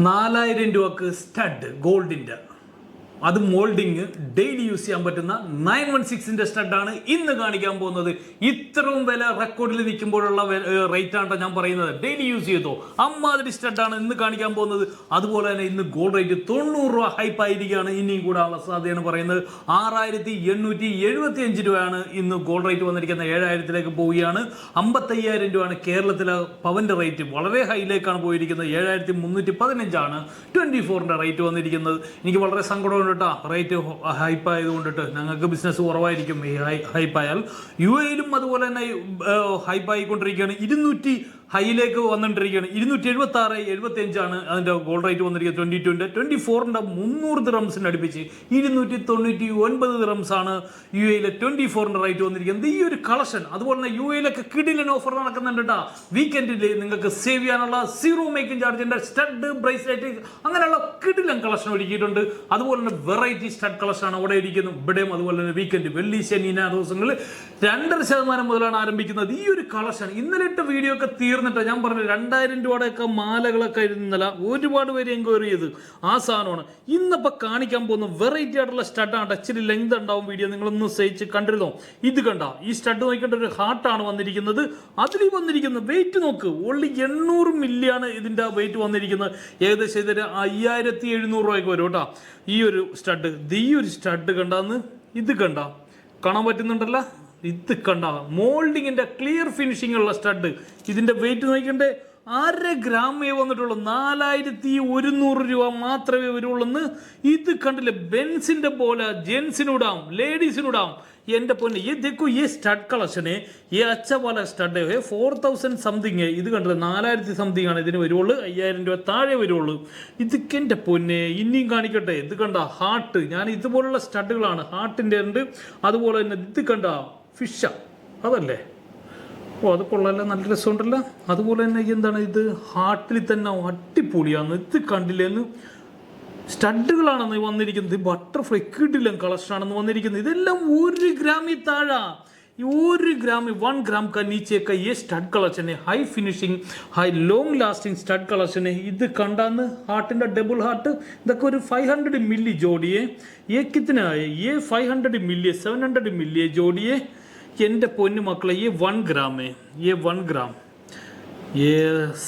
നാലായിരം രൂപക്ക് സ്റ്റഡ് ഗോൾഡിന്റെ അത് മോൾഡിങ് ഡെയിലി യൂസ് ചെയ്യാൻ പറ്റുന്ന നയൻ വൺ സിക്സിന്റെ സ്റ്റഡാണ് ഇന്ന് കാണിക്കാൻ പോകുന്നത്. ഇത്രയും വില റെക്കോർഡിൽ നിൽക്കുമ്പോഴുള്ള റേറ്റ് ആണ് ഞാൻ പറയുന്നത്. ഡെയിലി യൂസ് ചെയ്തോ? അമ്മാതിരി സ്റ്റഡാണ് ഇന്ന് കാണിക്കാൻ പോകുന്നത്. അതുപോലെ തന്നെ ഇന്ന് ഗോൾഡ് റേറ്റ് തൊണ്ണൂറ് രൂപ ഹൈപ്പ് ആയിരിക്കുകയാണ്. ഇനിയും കൂടെ ഉള്ള സാധ്യതയാണ് പറയുന്നത്. ആറായിരത്തി എണ്ണൂറ്റി എഴുപത്തി അഞ്ച് രൂപയാണ് ഇന്ന് ഗോൾഡ് റേറ്റ് വന്നിരിക്കുന്നത്. ഏഴായിരത്തിലേക്ക് പോവുകയാണ്. അമ്പത്തയ്യായിരം രൂപയാണ് കേരളത്തിലെ പവന്റെ റേറ്റ് വളരെ ഹൈയിലേക്കാണ് പോയിരിക്കുന്നത്. ഏഴായിരത്തി മുന്നൂറ്റി പതിനഞ്ചാണ് ട്വന്റി ഫോറിന്റെ റേറ്റ് വന്നിരിക്കുന്നത്. എനിക്ക് വളരെ സങ്കടമുണ്ട് കേട്ടോ റേറ്റ് ഹൈപ്പ് ആയതുകൊണ്ടിട്ട് ഞങ്ങൾക്ക് ബിസിനസ് കുറവായിരിക്കും ഈ ഹൈപ്പായാൽ യു എയിലും അതുപോലെ തന്നെ ഹൈപ്പ് ആയിക്കൊണ്ടിരിക്കുകയാണ്. ഇരുന്നൂറ്റി ഹൈയിലേക്ക് വന്നിട്ടിരിക്കുകയാണ്. ഇരുന്നൂറ്റി എഴുപത്തി ആറ് എഴുപത്തി അഞ്ചാണ് അതിന്റെ ഗോൾ റേറ്റ് വന്നിരിക്കുന്നത് ട്വന്റി ടുവിന്റെ ട്വന്റി ഫോറിന്റെ മുന്നൂറ് റംസിന് അടുപ്പിച്ച് ഇരുന്നൂറ്റി തൊണ്ണൂറ്റി ഒൻപത് റംസാണ് യു എയിലെ ട്വന്റി ഫോറിന്റെ റേറ്റ് വന്നിരിക്കുന്നത്. ഈ ഒരു കളക്ഷൻ അതുപോലെ തന്നെ യു എയിലൊക്കെ കിടിലൻ ഓഫർ നടക്കുന്നുണ്ട് കേട്ടോ വീക്കെൻഡിൽ നിങ്ങൾക്ക് സേവ് ചെയ്യാനുള്ള സീറോ മേക്കിംഗ് ചാർജിന്റെ സ്റ്റഡ് ബ്രേസ്ലെറ്റ് അങ്ങനെയുള്ള കിടിലൻ കളക്ഷൻ ഒരുക്കിയിട്ടുണ്ട്. അതുപോലെ തന്നെ വെറൈറ്റി സ്റ്റഡ് കളക്ഷൻ ആണ് അവിടെ ഇരിക്കുന്നത്. ഇവിടെയും അതുപോലെ തന്നെ വീക്കെൻഡ് വെള്ളി ശനി ഞായർ ദിവസങ്ങളിൽ രണ്ടര ശതമാനം മുതലാണ് ആരംഭിക്കുന്നത്. ഈ ഒരു കളക്ഷൻ ഇന്നലെ ഇട്ട വീഡിയോ ഒക്കെ തീർന്നിട്ട് ഞാൻ പറഞ്ഞു രണ്ടായിരം രൂപയുടെയൊക്കെ മാലകളൊക്കെ ഇരുന്നല്ല ഒരുപാട് പേര് എൻക്വയറി ചെയ്ത്. ആ സാധനമാണ്. ഇന്നിപ്പോൾ കാണിക്കാൻ പോകുന്ന വെറൈറ്റി ആയിട്ടുള്ള സ്റ്റഡാണ് ഇച്ചിരി ലെങ്ത് ഉണ്ടാവും വീഡിയോ നിങ്ങളൊന്ന് സഹിച്ച് കണ്ടിരുന്നോ? ഇത് കണ്ട. ഈ സ്റ്റഡ് നോക്കേണ്ട ഒരു ഹാർട്ടാണ് വന്നിരിക്കുന്നത്. അതിൽ വന്നിരിക്കുന്നത് വെയിറ്റ് നോക്ക്. ഓൺലി എണ്ണൂറ് മില്ലിയാണ് ഇതിന്റെ വെയിറ്റ് വന്നിരിക്കുന്നത്. ഏകദേശം ഇതൊരു അയ്യായിരത്തി എഴുന്നൂറ് രൂപയൊക്കെ വരും കേട്ടോ. ഈ ഒരു സ്റ്റഡ് ഈ ഒരു സ്റ്റഡ് കണ്ടാന്ന് ഇത് കണ്ട. കാണാൻ പറ്റുന്നുണ്ടല്ലോ? ഇത് കണ്ട മോൾഡിങ്ങിന്റെ ക്ലിയർ ഫിനിഷിംഗ് ഉള്ള സ്റ്റഡ് ഇതിന്റെ വെയിറ്റ് നോക്കണ്ടേ അര ഗ്രാമേ വന്നിട്ടുള്ളൂ. നാലായിരത്തി ഒരുന്നൂറ് രൂപ മാത്രമേ വരുള്ളൂന്ന് ഇത് കണ്ടില്ലേ ബെൻസിന്റെ പോലെ ജെൻസിനിടാം ലേഡീസിനിടാം എന്റെ പൊന്നെ ഈ ദിക്കു ഈ സ്റ്റഡ് കളക്ഷന് ഈ അച്ച പോലെ സ്റ്റഡ് ഫോർ തൗസൻഡ് സംതിങ് ഇത് കണ്ടില്ല നാലായിരത്തി സംതിങ് ആണ് ഇതിന് വരുള്ളൂ അയ്യായിരം രൂപ താഴെ വരുള്ളൂ. ഇതൊക്കെ എന്റെ പൊന്നെ ഇനിയും കാണിക്കട്ടെ. ഇത് കണ്ട ഹാർട്ട് ഞാൻ ഇതുപോലുള്ള സ്റ്റഡുകളാണ് ഹാർട്ടിന്റെ ഉണ്ട് അതുപോലെ തന്നെ ഇത് കണ്ട ഫിഷ. അതല്ലേ? ഓ അത് കൊള്ളാല്ല നല്ല രസമുണ്ടല്ലോ. അതുപോലെ തന്നെ എന്താണ് ഇത്? ഹാർട്ടിൽ തന്നെ അടിപൊളിയാണ്. ഇത് കണ്ടില്ലെന്ന് സ്റ്റഡുകളാണെന്ന് വന്നിരിക്കുന്നത്. ബട്ടർഫ്ലൈ കിടിലം കളക്ഷനാണെന്ന് വന്നിരിക്കുന്നത്. ഇതെല്ലാം ഒരു ഗ്രാമിൽ താഴെ. ഒരു ഗ്രാമിൽ വൺ ഗ്രാം കാ ഈ stud കളക്ഷനെ. High finishing high long lasting stud കളക്ഷനെ. ഇത് കണ്ടാന്ന് ഹാർട്ടിന്റെ ഡബിൾ ഹാർട്ട്. ഇതൊക്കെ ഒരു ഫൈവ് ഹൺഡ്രഡ് മില്ലി ജോഡിയെ. ഏക്കിത്തിനായ ഏ ഫൈവ് ഹൺഡ്രഡ് മില്ലിയെ സെവൻ ഹൺഡ്രഡ് മില്ലിയെ ജോഡിയെ. എന്റെ പൊന്നു മക്കളെ ഈ വൺ ഗ്രാമേ ഈ വൺ ഗ്രാം ഏ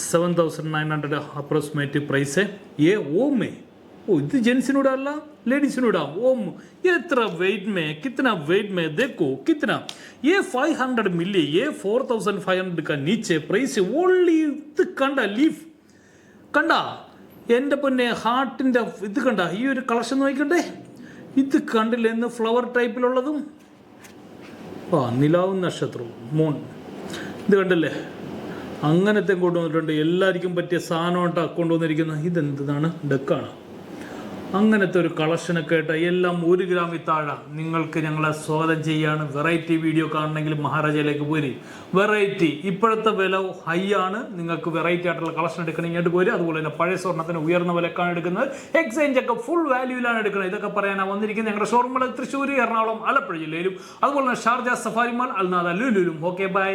seven thousand nine hundred approximate price ഏ ഓമേ ഓ ഇത് ജെൻസിനോടല്ല ലേഡീസിനോടാ ഓം എത്ര വെയിറ്റ് മേ കിത്തന വെയിറ്റ് മേ ദേക്കോ കിത്തന ഏ देखो कितना ये 500 मिली ये 4500 का നീച്ച പ്രൈസ് ഓൺലി ഇത് കണ്ട ലീഫ് കണ്ട? എന്റെ പൊന്നെ ഹാർട്ടിന്റെ ഇത് കണ്ട ഈ ഒരു കളക്ഷൻ നോക്കണ്ടേ ഇത് കണ്ടില്ലെന്ന് ഫ്ലവർ ടൈപ്പിലുള്ളതും ആ നിലാവും നക്ഷത്രവും മൂൺ ഇത് കണ്ടല്ലേ? അങ്ങനത്തെ കൊണ്ടുവന്നിട്ടുണ്ട് എല്ലാവർക്കും പറ്റിയ സാധനമായിട്ട് കൊണ്ടുവന്നിരിക്കുന്നത്. ഇതെന്താണ്? ഡെക്കാണ്. അങ്ങനത്തെ ഒരു കളക്ഷനൊക്കെ ആയിട്ട് എല്ലാം ഒരു ഗ്രാമിൽ താഴെ. നിങ്ങൾക്ക് ഞങ്ങളെ സ്വാഗതം ചെയ്യാണ്. വെറൈറ്റി വീഡിയോ കാണണമെങ്കിൽ മഹാരാജയിലേക്ക് പോരി. വെറൈറ്റി ഇപ്പോഴത്തെ വില ഹൈ ആണ്. നിങ്ങൾക്ക് വെറൈറ്റി ആയിട്ടുള്ള കളക്ഷൻ എടുക്കണമെങ്കിൽ ഇങ്ങോട്ട് പോരും. അതുപോലെ തന്നെ പഴയ സ്വർണത്തിന് ഉയർന്ന വിലക്കാണ് എടുക്കുന്നത്. എക്സ്ചേഞ്ച് ഒക്കെ ഫുൾ വാല്യൂലാണ് എടുക്കുന്നത്. ഇതൊക്കെ പറയാനാണ് വന്നിരിക്കുന്നത് ഞങ്ങളുടെ ഷോറൂമുകൾ തൃശ്ശൂർ എറണാകുളം ആലപ്പുഴ ജില്ലയിലും. അതുപോലെ തന്നെ ഷാർജ സഫാരി അൽനാദ ലുലുലും ഓക്കെ ബൈ